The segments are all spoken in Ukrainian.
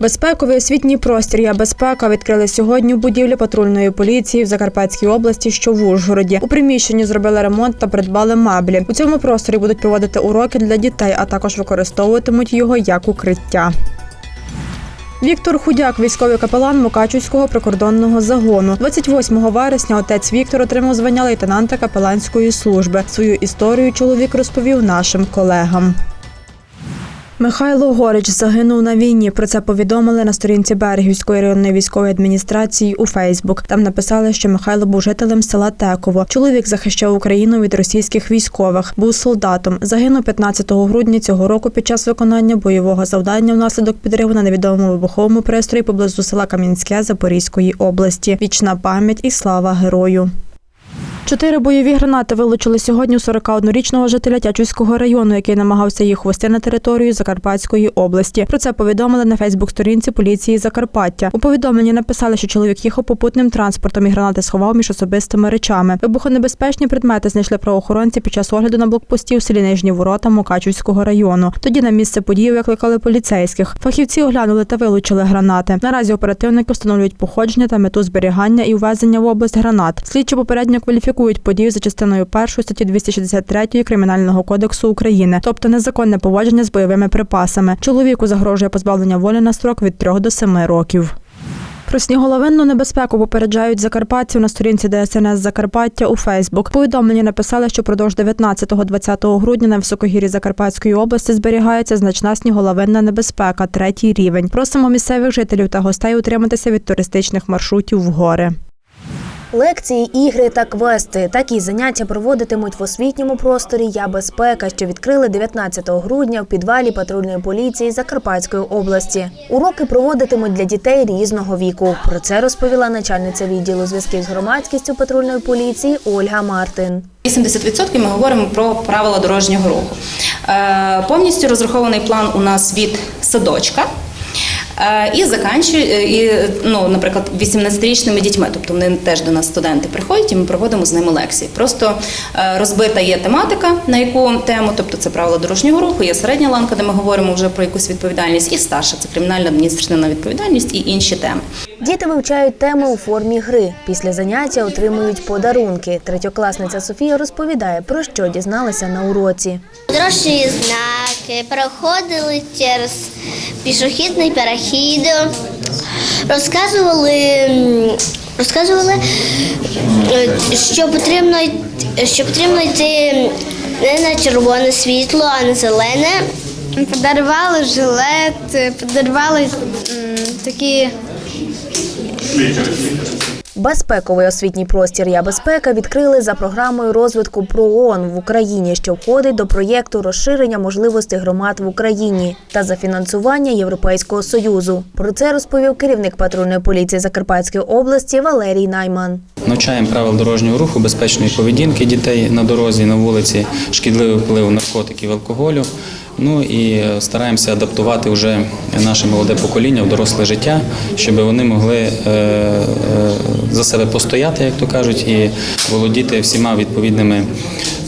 Безпековий освітній простір «Я безпека» відкрили сьогодні у будівлі патрульної поліції в Закарпатській області, що в Ужгороді. У приміщенні зробили ремонт та придбали меблі. У цьому просторі будуть проводити уроки для дітей, а також використовуватимуть його як укриття. Віктор Худяк, військовий капелан Мукачівського прикордонного загону. 28 вересня отець Віктор отримав звання лейтенанта капеланської служби. Свою історію чоловік розповів нашим колегам. Михайло Горич загинув на війні. Про це повідомили на сторінці Берегівської районної військової адміністрації у Фейсбук. Там написали, що Михайло був жителем села Теково. Чоловік захищав Україну від російських військових. Був солдатом. Загинув 15 грудня цього року під час виконання бойового завдання внаслідок підриву на невідомому вибуховому пристрої поблизу села Кам'янське Запорізької області. Вічна пам'ять і слава герою. Чотири бойові гранати вилучили сьогодні у 41-річного жителя Тячівського району, який намагався їх ввести на територію Закарпатської області. Про це повідомили на Фейсбук-сторінці поліції Закарпаття. У повідомленні написали, що чоловік їхав попутним транспортом і гранати сховав між особистими речами. Вибухонебезпечні предмети знайшли правоохоронці під час огляду на блокпості у селі Нижні Ворота Мукачівського району. Тоді на місце події викликали поліцейських. Фахівці оглянули та вилучили гранати. Наразі оперативники встановлюють походження та мету зберігання і ввезення в область гранат. Слідчі попередньо кваліфікують подію за частиною 1 статті 263 Кримінального кодексу України, тобто незаконне поводження з бойовими припасами. Чоловіку загрожує позбавлення волі на строк від 3 до 7 років. Про сніголовинну небезпеку попереджають закарпатців на сторінці ДСНС Закарпаття у Фейсбук. Повідомлення написали, що продовж 19-20 грудня на високогір'ї Закарпатської області зберігається значна сніголовинна небезпека, третій рівень. Просимо місцевих жителів та гостей утриматися від туристичних маршрутів в гори. Лекції, ігри та квести. Такі заняття проводитимуть в освітньому просторі Я безпека, що відкрили 19 грудня в підвалі патрульної поліції Закарпатської області. Уроки проводитимуть для дітей різного віку. Про це розповіла начальниця відділу зв'язків з громадськістю патрульної поліції Ольга Мартин. 80% ми говоримо про правила дорожнього руху. Е, Повністю розрахований план у нас від садочка. Е, І заканчує, і, ну, наприклад, 18-річними дітьми, тобто вони теж до нас студенти приходять, і ми проводимо з ними лекції. Просто е, розбита є тематика, на яку тему, тобто це правила дорожнього руху, є середня ланка, де ми говоримо вже про якусь відповідальність, і старша це кримінальна адміністративна відповідальність і інші теми. Діти вивчають теми у формі гри. Після заняття отримують подарунки. Третьокласниця Софія розповідає, про що дізналася на уроці. Дорожні знаки, проходили через пішохідний перехід, розказували, розказували, е, що потрібно, що потрібно йти не на червоне світло, а на зелене. Подарували жилет, подарували м, такі Безпековий освітній простір Я безпека відкрили за програмою розвитку ПРООН в Україні, що входить до проєкту розширення можливостей громад в Україні та за фінансування Європейського союзу. Про це розповів керівник патрульної поліції Закарпатської області Валерій Найман. Навчаємо правил дорожнього руху, безпечної поведінки дітей на дорозі, на вулиці, шкідливий вплив наркотиків, алкоголю. Ну і стараємося адаптувати вже наше молоде покоління в доросле життя, щоб вони могли е, е, за себе постояти, як то кажуть, і володіти всіма відповідними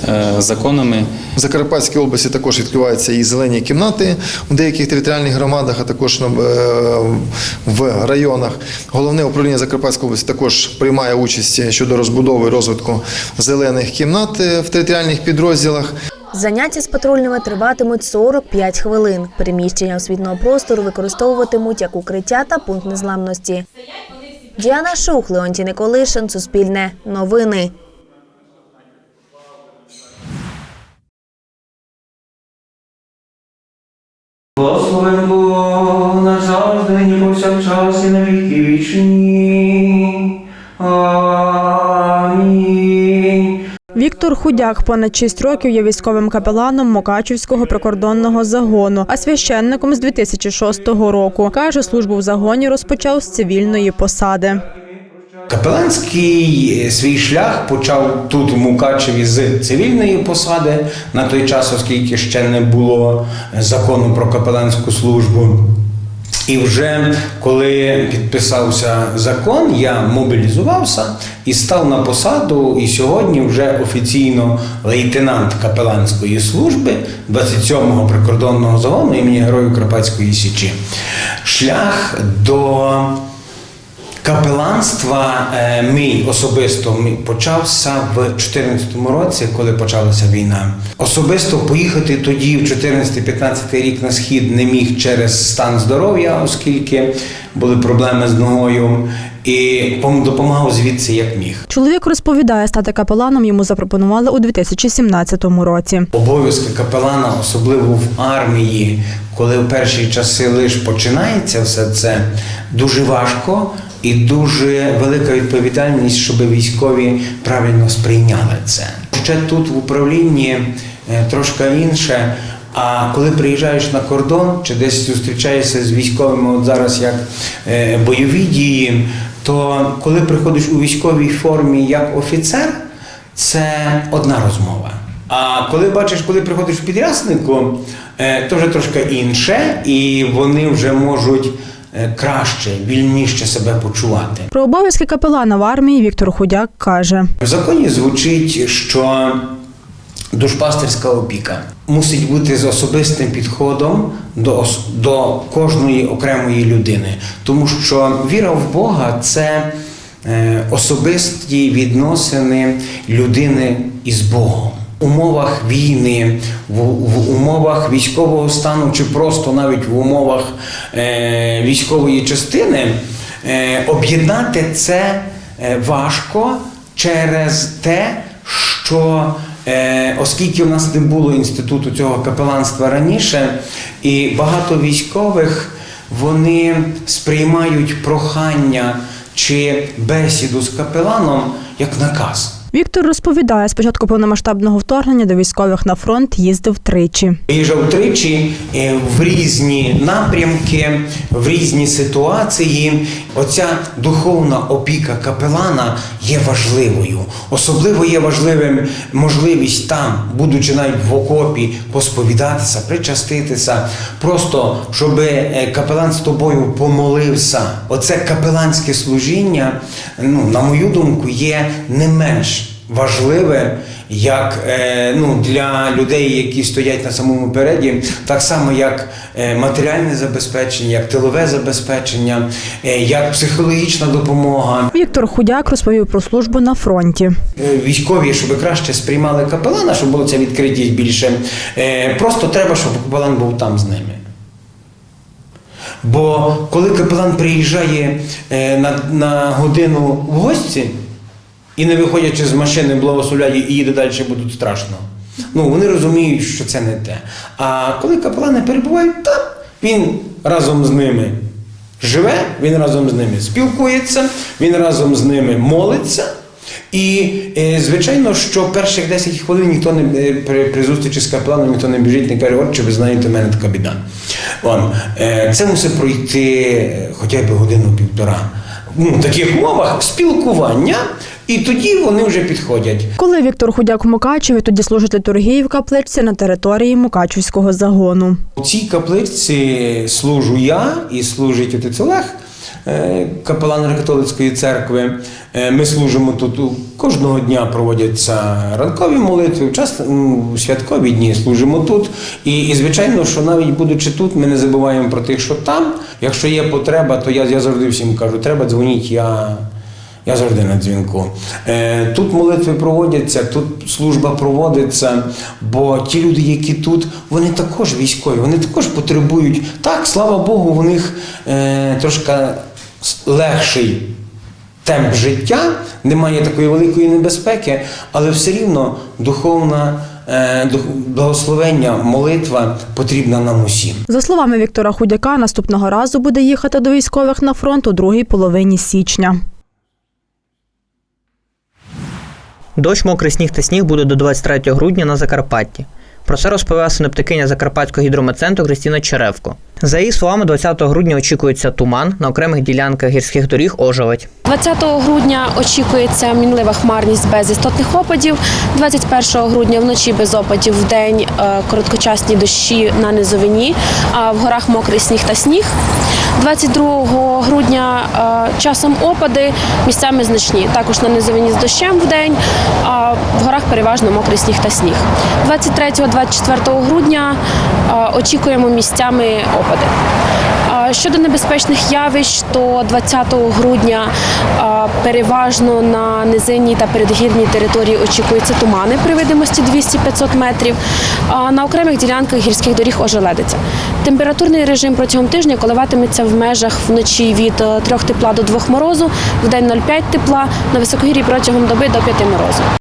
е, законами. В Закарпатській області також відкриваються і зелені кімнати у деяких територіальних громадах, а також в районах. Головне управління Закарпатської області також приймає участь щодо розбудови розвитку зелених кімнат в територіальних підрозділах. Заняття з патрульними триватимуть 45 хвилин. Приміщення освітнього простору використовуватимуть як укриття та пункт незламності. Діана Шух, Леонтій Николишин, Суспільне, Новини. Благословен Бог назавжди, ні повсякчас і на віки вічні. Віктор Худяк понад 6 років є військовим капеланом Мукачівського прикордонного загону, а священником з 2006 року. Каже, службу в загоні розпочав з цивільної посади. Капеланський е, свій шлях почав тут в Мукачеві з цивільної посади на той час, оскільки ще не було закону про капеланську службу. І вже коли підписався закон, я мобілізувався і став на посаду. І сьогодні вже офіційно лейтенант капеланської служби 27-го прикордонного загону імені Героїв Карпатської Січі. Шлях до Капеланства е, мій особисто мій почався в 2014 році, коли почалася війна. Особисто поїхати тоді, в 14-15 рік на схід, не міг через стан здоров'я, оскільки були проблеми з ногою, і допомагав звідси як міг. Чоловік розповідає, стати капеланом йому запропонували у 2017 році. Обов'язки капелана, особливо в армії, коли в перші часи лише починається все це, дуже важко і дуже велика відповідальність, щоб військові правильно сприйняли це. Ще тут в управлінні е, трошки інше. А коли приїжджаєш на кордон чи десь зустрічаєшся з військовими, от зараз як е, бойові дії, то коли приходиш у військовій формі як офіцер, це одна розмова. А коли бачиш, коли приходиш в підряснику, е, то вже трошки інше, і вони вже можуть краще, вільніше себе почувати. Про обов'язки капелана в армії Віктор Худяк каже. В законі звучить, що душпастерська опіка мусить бути з особистим підходом до, до кожної окремої людини, тому що віра в Бога це е, особисті відносини людини із Богом. Умовах війни, в, в умовах військового стану, чи просто навіть в умовах е, військової частини, е, об'єднати це е, важко через те, що е, оскільки в нас не було інституту цього капеланства раніше, і багато військових вони сприймають прохання чи бесіду з капеланом як наказ. Віктор розповідає, з початку повномасштабного вторгнення до військових на фронт їздив тричі. Виїжджав тричі е, в різні напрямки, в різні ситуації. Оця духовна опіка капелана є важливою. Особливо є важливим можливість там, будучи навіть в окопі, посповідатися, причаститися, просто щоб е, капелан з тобою помолився. Оце капеланське служіння, ну, на мою думку, є не менш важливе як е, ну, для людей, які стоять на самому переді, так само як е, матеріальне забезпечення, як тилове забезпечення, е, як психологічна допомога. Віктор Худяк розповів про службу на фронті. Військові, щоб краще сприймали капелана, щоб було ця відкритість більше. Просто треба, щоб капелан був там з ними. Бо коли капелан приїжджає на, на годину в гості і не виходячи з машини, благословляє і їде далі, бо страшно. Ну, вони розуміють, що це не те. А коли капелани перебувають там, він разом з ними живе, він разом з ними спілкується, він разом з ними молиться. І е, звичайно, що перших 10 хвилин ніхто не е, при, при зустрічі з капеланом ніхто не біжить, не каже, от чи ви знаєте, мене така біда. Вон, е, це мусить пройти хоча б годину-півтора. Ну, в таких мовах спілкування, і тоді вони вже підходять. Коли Віктор Худяк в Мукачеві, тоді служить літургії в капличці на території Мукачівського загону. У цій капличці служу я і служить отець Олег, е, капелан Греко-католицької церкви. Е, Ми служимо тут кожного дня проводяться ранкові молитви, час святкові дні служимо тут. І, і звичайно, що навіть будучи тут, ми не забуваємо про тих, що там. Якщо є потреба, то я, я завжди всім кажу, треба дзвоніть, я. Я завжди на дзвінку. Е, Тут молитви проводяться, тут служба проводиться, бо ті люди, які тут, вони також військові, вони також потребують. Так, слава Богу, у них е, трошки легший темп життя, немає такої великої небезпеки, але все рівно духовна е, благословення, молитва потрібна нам усім. За словами Віктора Худяка, наступного разу буде їхати до військових на фронт у другій половині січня. Дощ, мокрий сніг та сніг буде до 23 грудня на Закарпатті. Про це розповіла синоптикиня Закарпатського гідрометцентру Кристіна Черевко. За її словами, 20 грудня очікується туман на окремих ділянках гірських доріг ожеледь. 20 грудня очікується мінлива хмарність без істотних опадів. 21 грудня вночі без опадів, в день е, короткочасні дощі на низовині, а в горах мокрий сніг та сніг. 22 грудня е, часом опади, місцями значні. Також на низовині з дощем в день, а в горах переважно мокрий сніг та сніг. 23-24 грудня е, очікуємо місцями опади. А Щодо небезпечних явищ, то 20 грудня переважно на низинній та передгірній території очікуються тумани при видимості 200-500 метрів. А на окремих ділянках гірських доріг ожеледиться. Температурний режим протягом тижня коливатиметься в межах вночі від 3 тепла до 2 морозу, в день 0,5 тепла, на високогір'ї протягом доби до 5 морозу.